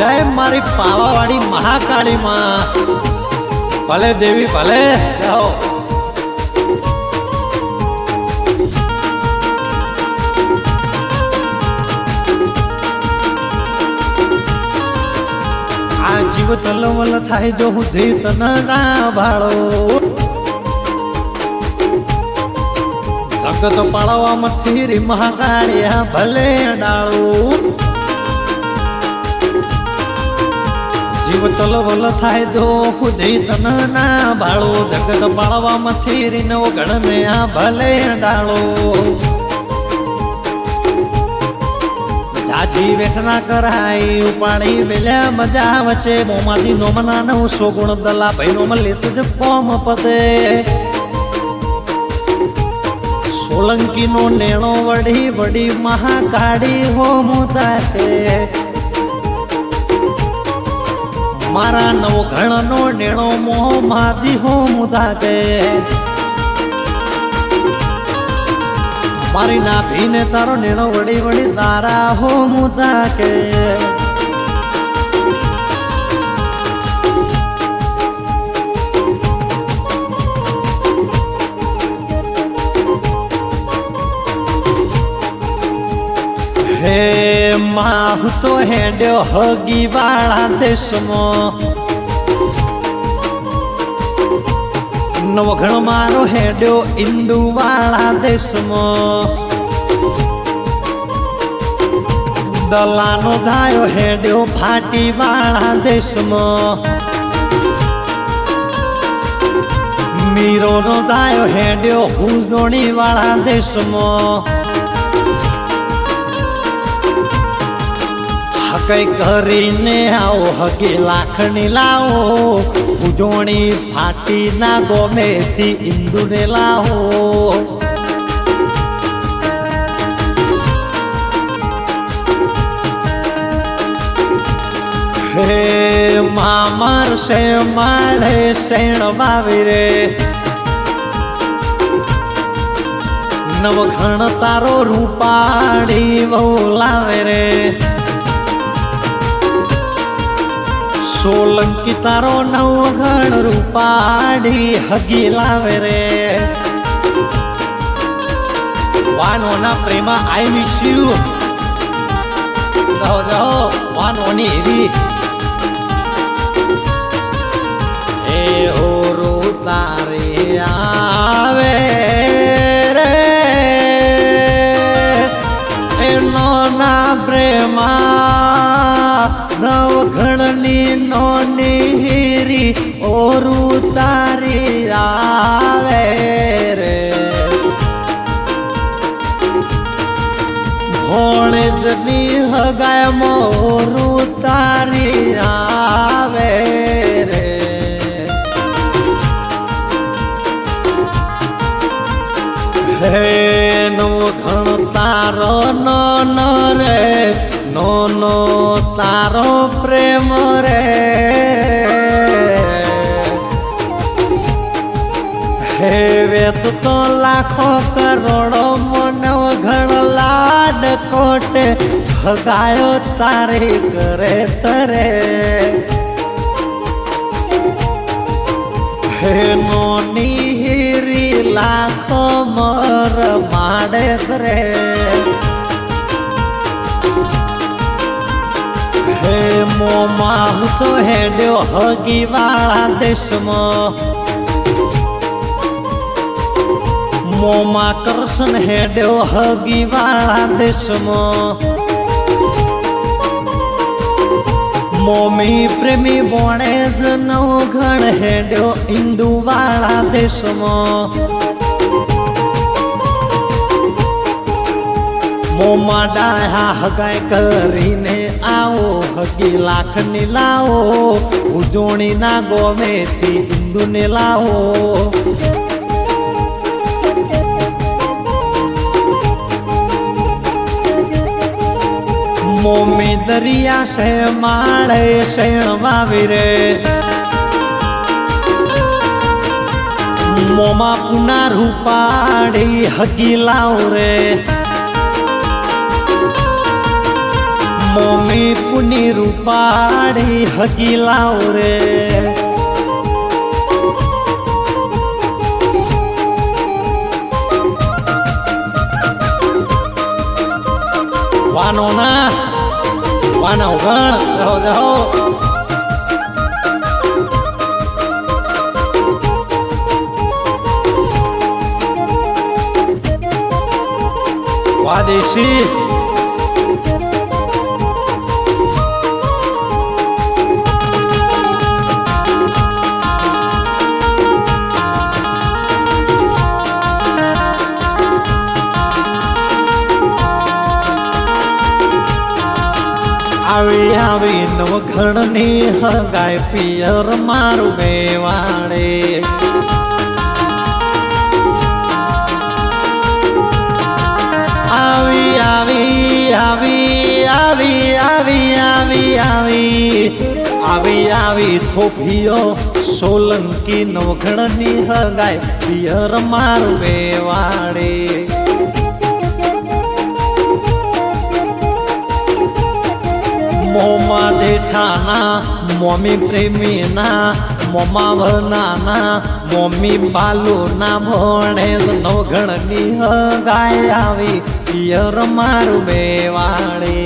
જય મારી પાવાવાળી મહાકાળી માં ભલે દેવી, ભલે. જાઓ. જીવ તલવલ થાય જો હું ધીત ન ના ભાળો. જગત પાળવામાં થીરી મહાકાળિયા ભલે ડાળું. જીવ તલવલ થાય દો ખુદી તન ન ના બાળો જગત પાળવામાં થીરી નવ ગણને આ ભલે ડાળો. જાજી વેઠના કરાઈ, ઉપાડી વેલ્યા મજા વચ્ચે. મોમાંથી નોમના નવ સો ગુણ દલા ભાઈ નો મલે તુજ ફોમ પતે. સોલંકી નો નેણો વડી વડી મહાકાળી હો મુતાતે મારા નવ ઘણ નો નેણો મોહ માજી હો મુતાતે મારી ના ભીને તારો નેણો વડી વડી તારા હો મુતા કે હે માં હું તો હેડ્યો હગી વાળા દેશમાં નવઘણ મારો હેડ્યો ઇન્દુ વાળા દેશમાં. દલાનો ધાયો હેડ્યો ફાટી વાળા દેશમાં. મીરોનો ધાયો હેડ્યો હુલદોણી વાળા દેશમાં. કઈ કરીને આવો, હગી લાખણી લાવો. ઉજવણી ફાટી ના ગોમેથી ઇન્દુને લાવો. હે મામર સે માળે શેણ વાવી રે નવખણ તારો રૂપાડી બહુ લાવે રે. સોલંકી તારો નવઘણ રૂપાડી હગી લાવે રે. વાનોના પ્રેમા આઈ મિસ યુ જાઓ જાઓ, વાનોની એવી એ હોરો તારે આવે. ભોણજની હગાય મોરું તારી આવે રે હે નવઘણ તારો નો રે નો નો તારો પ્રેમ રે હે વેત તો લાખો કોટે જગાયો તારી કરે તરે. હે નોની હીરી લાખો મર માડે રે હે મોમાં હું તો હેડ્યો હગી વાળા દેશમાં. મોમાં કરશન હેડ્યો હગી વાળા દેશમાં. મોમી પ્રેમી બોણે જ નવ ઘણ હેડ્યો હિન્દુ વાળા દેશમાં. મોમાં ડાયા હગાય કરીને આવો, હગી લાખની લાવો ઉજવણી ના ગોમેથી ઇન્દુને લાવો. મોમી દરિયા છે, માળે છે વાવી રે. મોમાં પુના રૂપાડી હકી લાવ રે. મોમી પુની રૂપાડી હકી લાવ રે. ગણ જાઓ જાઓ. વાદેશી. આવી આવી નવઘણની હગાય પિયર મારું મેવાડે. આવી આવી આવી આવી આવી આવી આવી આવી આવી થોભીઓ સોલંકી નવઘણની હગાય પિયર મારું મેવાડે. મોમાં દેઠાના મોમી પ્રેમીના, મોમા ભનાના મોમી બાલુના ભણે નવઘણની ગાય આવી, પિયર મારું બેવાડે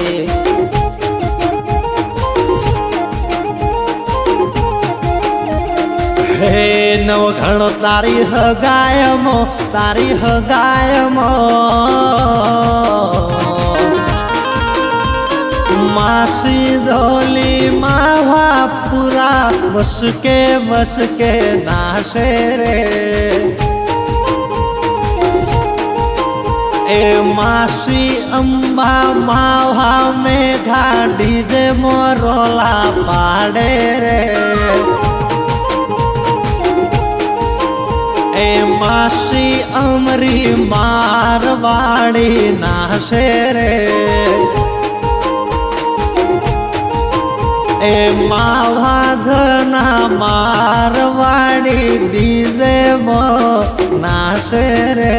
હે નવઘણ, તારી હગાયમો તારી હગાયમો. માસી ધોલી માવા પુરા બસકે બસકે નાશે રે એ માસી અંબા માવા મેઘા ડીજે મોરોલા પાડે રે એ માસી અમરી મારવાડી નાશે રે એ માવાધના મારવાડી દીજે નાશે રે.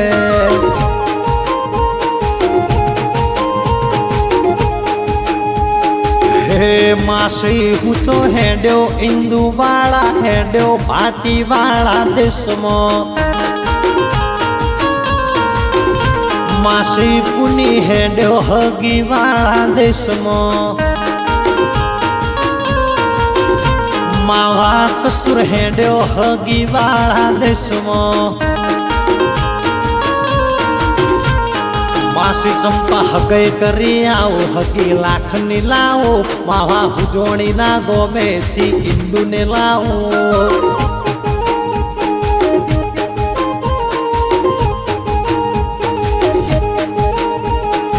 હે માસી, હું તો હેડ્યો ઇન્દુ વાળા હેડ્યો પાટી વાળા દેશમાં. માસી પુની હેડ્યો હગી વાળા દેશમાં. માવા કસ્તુર હેડ્યો હગી વાળા દેશમાં. માસી સંપા હગઈ કરી આવો, હગી લાખની લાવો. માવા હુજોણી ના ગોમેથી હિન્દુને લાવો.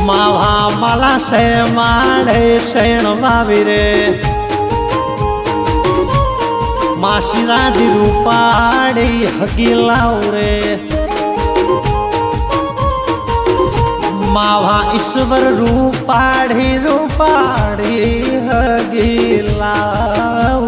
માવા માલા સે માળે શેણ વાવી રે માસી રાધી રૂપાડી હકી લાવ રે. માવા ઈશ્વર રૂપાડી રૂપાડી હગી લાવ